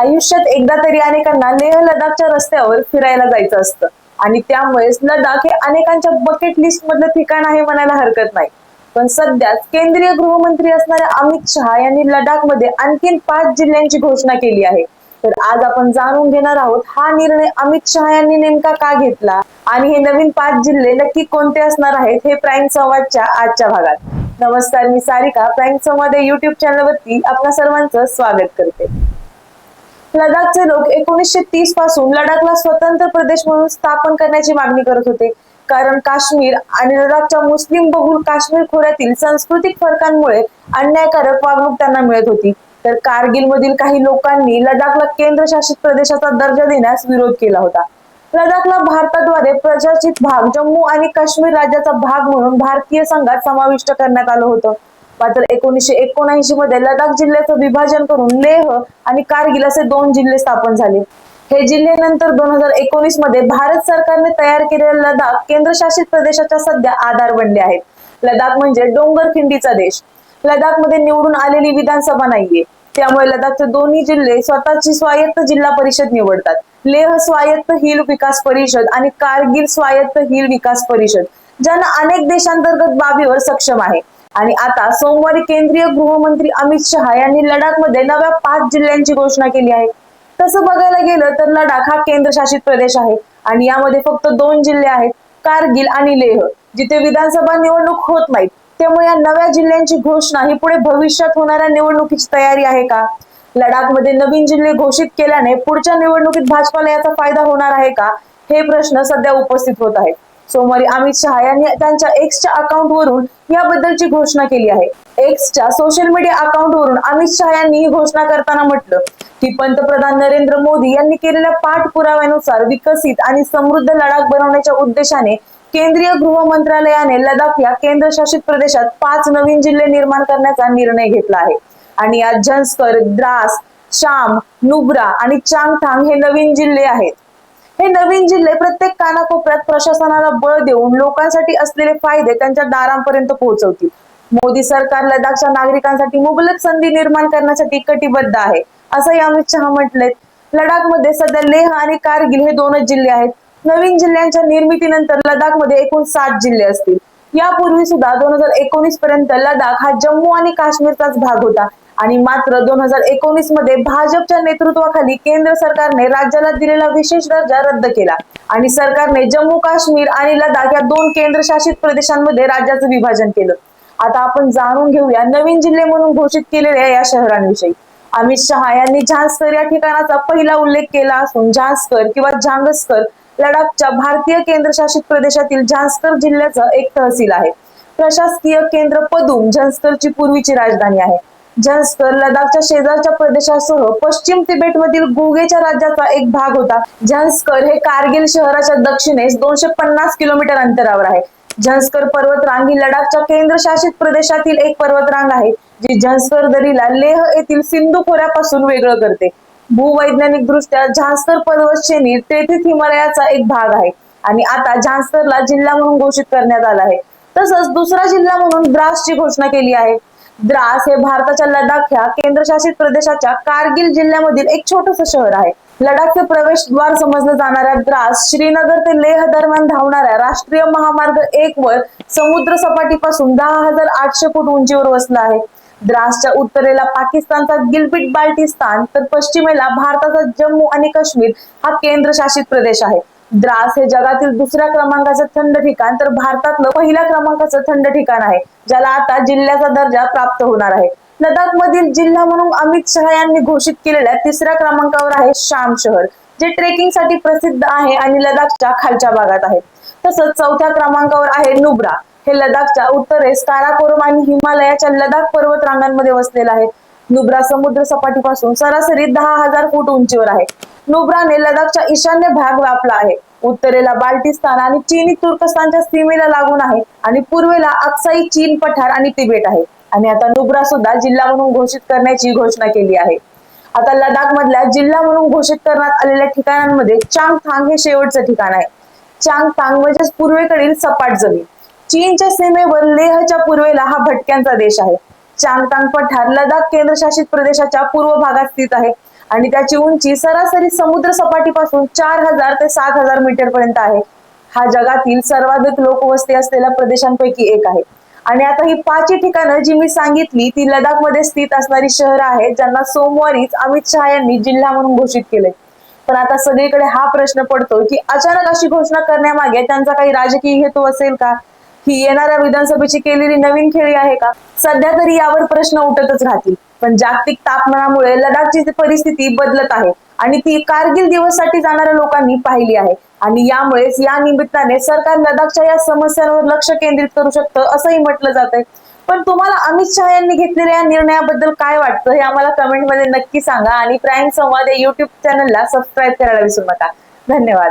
आयुष्यात एकदा तरी अनेकांना लेह लडाखच्या रस्त्यावर फिरायला जायचं असतं. आणि त्यामुळेच लडाख हे अनेकांच्या बकेट लिस्ट मधलं ठिकाण आहे म्हणायला हरकत नाही. पण सध्याच केंद्रीय गृहमंत्री असणाऱ्या अमित शहा यांनी लडाखमध्ये आणखीन पाच जिल्ह्यांची घोषणा केली आहे. तर आज आपण जाणून घेणार आहोत हा निर्णय अमित शहा यांनी नेमका का घेतला? आणि हे नवीन पाच जिल्हे नक्की कोणते असणार आहेत हे प्राईम संवादच्या आजच्या भागात. नमस्कार मी सारिका. प्राईम संवाद या युट्यूब चॅनलवरती आपल्या सर्वांचं स्वागत करते. लडाखचे लोक एकोणीसशे तीसपासून लडाखला स्वतंत्र प्रदेश म्हणून स्थापन करण्याची मागणी करत होते. कारण काश्मीर आणि लडाखच्या मुस्लिम बहुल काश्मीर खोऱ्यातील सांस्कृतिक फरकांमुळे अन्यायकारक वागणूक त्यांना मिळत होती. तर कारगिल मधील काही लोकांनी लडाखला केंद्रशासित प्रदेशाचा दर्जा देण्यास विरोध केला होता. लडाखला भारताद्वारे प्रशासित भाग जम्मू आणि काश्मीर राज्याचा भाग म्हणून भारतीय संघात समाविष्ट करण्यात आलं होतं. मात्र एकोणीसशे एकोणऐंशी मध्ये लडाख जिल्ह्याचं विभाजन करून लेह आणि कारगिल असे दोन जिल्हे स्थापन झाले. हे जिल्हे नंतर दोन हजार एकोणीसमध्ये भारत सरकारने तयार केलेल्या लडाख केंद्रशासित प्रदेशाच्या सध्या आधार बनले आहेत. लडाख म्हणजे डोंगर खिंडीचा देश. लडाखमध्ये निवडून आलेली विधानसभा नाहीये. त्यामुळे लडाखचे दोन्ही जिल्हे स्वतःची स्वायत्त जिल्हा परिषद निवडतात. लेह स्वायत्त हिल विकास परिषद आणि कारगिल स्वायत्त हिल विकास परिषद ज्यांना अनेक देशांतर्गत बाबीवर सक्षम आहे. आणि आता सोमवारी केंद्रीय गृहमंत्री अमित शहा यांनी लडाखमध्ये नव्या पाच जिल्ह्यांची घोषणा केली आहे. तसं बघायला गेलं तर लडाख हा केंद्रशासित प्रदेश आहे आणि यामध्ये फक्त दोन जिल्हे आहेत कारगिल आणि लेह जिथे विधानसभा निवडणूक होत नाहीत त्यामुळे या नव्या जिल्ह्यांची घोषणा ही पुढे भविष्यात होणाऱ्या निवडणुकीची तयारी आहे का? लडाखमध्ये नवीन जिल्हे घोषित केल्याने पुढच्या निवडणुकीत भाजपाला याचा फायदा होणार आहे का? हे प्रश्न सध्या उपस्थित होत आहेत. सोमवारी अमित शहा यांनी त्यांच्या एक्सच्या अकाउंटवरून याबद्दलची घोषणा केली आहे. एक्सच्या सोशल मीडिया अकाउंटवरून अमित शहा यांनी ही घोषणा करताना म्हटलं की पंतप्रधान नरेंद्र मोदी यांनी केलेल्या पाठपुराव्यानुसार विकसित आणि समृद्ध लडाख बनवण्याच्या उद्देशाने केंद्रीय गृह मंत्रालयाने लडाख या केंद्रशासित प्रदेशात पाच नवीन जिल्हे निर्माण करण्याचा निर्णय घेतला आहे. आणि यात झंस्कर द्रास शाम नुब्रा आणि चांगथांग हे नवीन जिल्हे आहेत. हे नवीन जिल्हे प्रत्येक कानाकोपऱ्यात प्रशासनाला बळ देऊन लोकांसाठी असलेले फायदे त्यांच्या दारांपर्यंत पोहोचवतील. मोदी सरकार लडाखच्या नागरिकांसाठी मुबलक संधी निर्माण करण्यासाठी कटिबद्ध आहे असंही अमित शहा म्हटले लडाखमध्ये सध्या लेह आणि कारगिल हे दोनच जिल्हे आहेत. नवीन जिल्ह्यांच्या निर्मितीनंतर लडाखमध्ये एकूण सात जिल्हे असतील. यापूर्वी सुद्धा दोन हजार एकोणीस पर्यंत लडाख हा जम्मू आणि काश्मीरचाच भाग होता. आणि मात्र दोन हजार एकोणीसमध्ये भाजपच्या नेतृत्वाखाली केंद्र सरकारने राज्याला दिलेला विशेष दर्जा रद्द केला. आणि सरकारने जम्मू काश्मीर आणि लडाख या दोन केंद्रशासित प्रदेशांमध्ये राज्याचं विभाजन केलं. आता आपण जाणून घेऊया नवीन जिल्हे म्हणून घोषित केलेल्या या शहरांविषयी. अमित शहा यांनी झांस्कर या ठिकाणाचा पहिला उल्लेख केला असून झांस्कर किंवा झांगस्कर लडाखच्या भारतीय केंद्रशासित प्रदेशातील झांस्कर जिल्ह्याचं एक तहसील आहे. प्रशासकीय केंद्र पदुम झंस्करची पूर्वीची राजधानी आहे. झंस्कर लडाखच्या शेजारच्या प्रदेशासह पश्चिम तिबेटमधील गुगेच्या राज्याचा एक भाग होता. झंस्कर हे कारगिल शहराच्या दक्षिणेस दोनशे पन्नास किलोमीटर अंतरावर आहे. झंस्कर पर्वतरांग ही लडाखच्या केंद्रशासित प्रदेशातील एक पर्वतरांग आहे जी झंस्कर दरीला लेह येथील सिंधू खोऱ्यापासून वेगळं करते. भूवैज्ञानिक दृष्ट्या झांस्कर पर्वत श्रेणी तेथील हिमालयाचा एक भाग आहे आणि आता झांस्करला जिल्हा म्हणून घोषित करण्यात आला आहे. तसंच दुसरा जिल्हा म्हणून द्रासची घोषणा केली आहे. द्रास हे भारताच्या लडाख ह्या केंद्रशासित प्रदेशाच्या कारगिल जिल्ह्यामधील एक छोटस शहर आहे. लडाखचे प्रवेशद्वार समजलं जाणाऱ्या द्रास श्रीनगर ते लेह दरम्यान धावणाऱ्या राष्ट्रीय महामार्ग एक वर समुद्र सपाटीपासून दहा हजार आठशे फूट उंचीवर वसला आहे. द्रासच्या उत्तरेला पाकिस्तानचा गिलबिट बाल्टिस्तान तर पश्चिमेला भारताचा जम्मू आणि काश्मीर हा केंद्रशासित प्रदेश आहे. द्रास हे जगातील दुसऱ्या क्रमांकाचं थंड ठिकाण तर भारतातलं पहिल्या क्रमांकाचं थंड ठिकाण आहे ज्याला आता जिल्ह्याचा दर्जा प्राप्त होणार आहे. लडाख मधील जिल्हा म्हणून अमित शहा यांनी घोषित केलेल्या तिसऱ्या क्रमांकावर आहे शाम शहर जे ट्रेकिंगसाठी प्रसिद्ध आहे आणि लडाखच्या खालच्या भागात आहे. तसंच चौथ्या क्रमांकावर आहे नुब्रा हे लडाखच्या उत्तरेस काराकोरम आणि हिमालयाच्या लडाख पर्वत रांगांमध्ये वसलेलं आहे. नुब्रा समुद्र सपाटीपासून सरासरी दहा हजार फूट उंचीवर आहे. नुब्राने लडाखच्या ईशान्य भाग व्यापला आहे. उत्तरेला बाल्टिस्तान आणि चीनी तुर्कस्तानच्या सीमेला लागून आहे आणि पूर्वेला अक्साई चीन पठार आणि तिबेट आहे. आणि आता नुब्रा सुद्धा जिल्हा म्हणून घोषित करण्याची घोषणा केली आहे. आता लडाख मधल्या जिल्हा म्हणून घोषित करण्यात आलेल्या ठिकाणांमध्ये चांगथांग हे शेवटचं ठिकाण आहे. चांगथांग म्हणजेच पूर्वेकडील सपाट जमीन. चीनच्या सीमेवर लेहच्या पूर्वेला हा भटक्यांचा देश आहे. चांगतांग पठार लडाख केंद्रशासित प्रदेशाच्या पूर्व भागात स्थित आहे. आणि त्याची उंची सरासरी समुद्र सपाटीपासून चार हजार ते सात हजार मीटर पर्यंत आहे. हा जगातील सर्वाधिक लोकवस्ती असलेल्या प्रदेशांपैकी एक आहे. आणि आता ही पाचही ठिकाणं जी मी सांगितली ती लडाखमध्ये स्थित असणारी शहरं आहेत ज्यांना सोमवारीच अमित शहा यांनी जिल्हा म्हणून घोषित केले पण आता सगळीकडे हा प्रश्न पडतो की अचानक अशी घोषणा करण्यामागे त्यांचा काही राजकीय हेतू असेल का? ही येणाऱ्या विधानसभेची केलेली नवीन खेळी आहे का? सध्या तरी यावर प्रश्न उठतच राहतील. पण जागतिक तापमानामुळे लडाखची परिस्थिती बदलत आहे आणि ती कारगिल दिवससाठी जाणाऱ्या लोकांनी पाहिली आहे. आणि यामुळेच या निमित्ताने सरकार लडाखच्या या समस्यांवर लक्ष केंद्रित करू शकतं असंही म्हटलं जात आहे पण तुम्हाला अमित शहा यांनी घेतलेल्या या निर्णयाबद्दल काय वाटतं हे आम्हाला कमेंटमध्ये नक्की सांगा आणि प्राईम संवाद या युट्यूब चॅनलला सबस्क्राईब करायला विसरू नका. धन्यवाद.